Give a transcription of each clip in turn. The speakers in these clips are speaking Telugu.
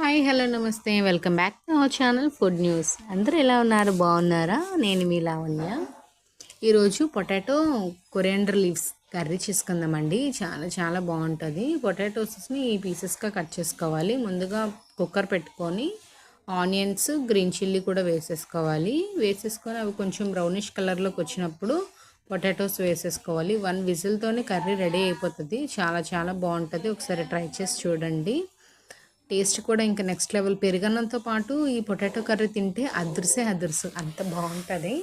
హాయ్ హలో నమస్తే. Welcome back to our channel food news. అందరూ ఎలా ఉన్నారు? బాగున్నారా? నేను మీ లావణ్య. ఈరోజు పొటాటో కొరియాండర్ లీవ్స్ కర్రీ చేసుకుందామండి. చాలా చాలా బాగుంటుంది. పొటాటోస్ని ఈ పీసెస్గా కట్ చేసుకోవాలి. ముందుగా కుక్కర్ పెట్టుకొని ఆనియన్స్ గ్రీన్ చిల్లీ కూడా వేసేసుకోవాలి. వేసేసుకొని అవి కొంచెం బ్రౌనిష్ కలర్లోకి వచ్చినప్పుడు పొటాటోస్ వేసేసుకోవాలి. వన్ విజిల్తోనే కర్రీ రెడీ అయిపోతుంది. చాలా చాలా బాగుంటుంది. ఒకసారి ట్రై చేసి చూడండి. టేస్ట్ కూడా ఇంకా నెక్స్ట్ లెవెల్ పెరుగన్నంతో పాటు ఈ పొటాటో కర్రీ తింటే అదుర్సే అదుర్సు అంత బాగుంటుంది.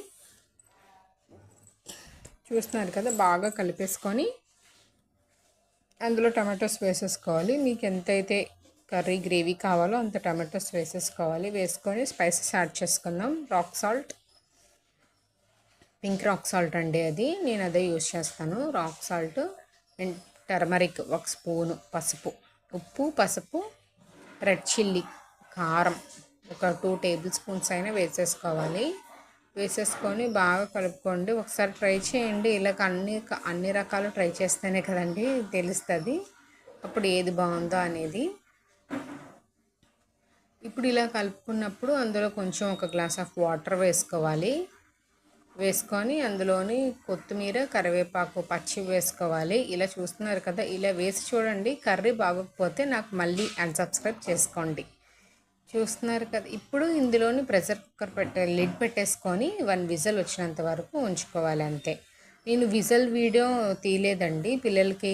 చూస్తున్నారు కదా బాగా కలిపేసుకొని అందులో టమాటోస్ వేసేసుకోవాలి. మీకు ఎంతైతే కర్రీ గ్రేవీ కావాలో అంత టమాటోస్ వేసేసుకోవాలి. వేసుకొని స్పైసెస్ యాడ్ చేసుకుందాం. Rock salt pink rock salt అండి అది. నేను అదే యూజ్ చేస్తాను. రాక్ సాల్ట్ అండ్ టర్మరిక్ ఒక స్పూను పసుపు. ఉప్పు పసుపు రెడ్ చిల్లీ కారం ఒక టూ టేబుల్ స్పూన్స్ అయినా వేసేసుకోవాలి. వేసేసుకొని బాగా కలుపుకోండి. ఒకసారి ట్రై చేయండి. ఇలాగ అన్ని అన్ని రకాలు ట్రై చేస్తేనే కదండి తెలుస్తుంది. అప్పుడు ఏది బాగుందో అనేది. ఇప్పుడు ఇలా కలుపుకున్నప్పుడు అందులో కొంచెం ఒక గ్లాస్ ఆఫ్ వాటర్ వేసుకోవాలి. వేసుకొని అందులోని కొత్తిమీర కరివేపాకు పచ్చి వేసుకోవాలి. ఇలా చూస్తున్నారు కదా ఇలా వేసి చూడండి. కర్రీ బాగోకపోతే నాకు మళ్ళీ అన్సబ్స్క్రైబ్ చేసుకోండి. చూస్తున్నారు కదా ఇప్పుడు ఇందులోని ప్రెషర్ కుక్కర్ పెట్టే లిడ్ పెట్టేసుకొని వన్ విజల్ వచ్చినంత వరకు ఉంచుకోవాలి అంతే. నేను విజల్ వీడియో తీయలేదండి. పిల్లలకి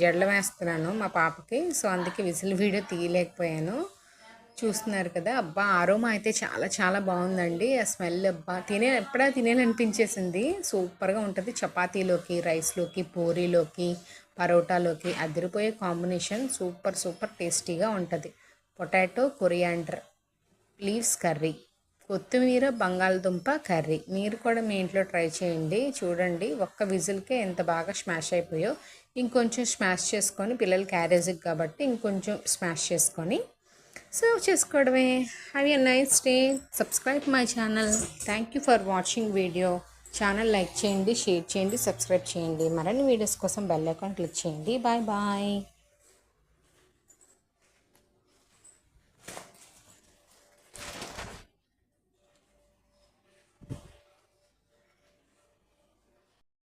జడలు వేస్తున్నాను మా పాపకి. సో అందుకే విజిల్ వీడియో తీయలేకపోయాను. చూస్తున్నారు కదా. అబ్బా ఆరోమా అయితే చాలా చాలా బాగుందండి. ఆ స్మెల్ అబ్బా తినే ఎప్పుడా తినేయాలనిపించేసింది సూపర్గా ఉంటుంది. చపాతీలోకి రైస్లోకి పూరీలోకి పరోటాలోకి అదిరిపోయే కాంబినేషన్ సూపర్ సూపర్ టేస్టీగా ఉంటుంది. పొటాటో కొరియాండర్ లీవ్స్ కర్రీ కొత్తిమీర బంగాళదుంప కర్రీ. మీరు కూడా మీ ఇంట్లో ట్రై చేయండి. చూడండి ఒక్క విజిల్కే ఎంత బాగా స్మాష్ అయిపోయో. ఇంకొంచెం స్మాష్ చేసుకొని పిల్లలు క్యారేజీకి కాబట్టి ఇంకొంచెం స్మాష్ చేసుకొని సర్వ్ చేసుకోవడమే. Have a nice day subscribe my channel thank you for watching video channel like చేయండి షేర్ చేయండి సబ్స్క్రైబ్ చేయండి. మరిన్ని వీడియోస్ కోసం బెల్ ఐకాన్ క్లిక్ చేయండి. Bye bye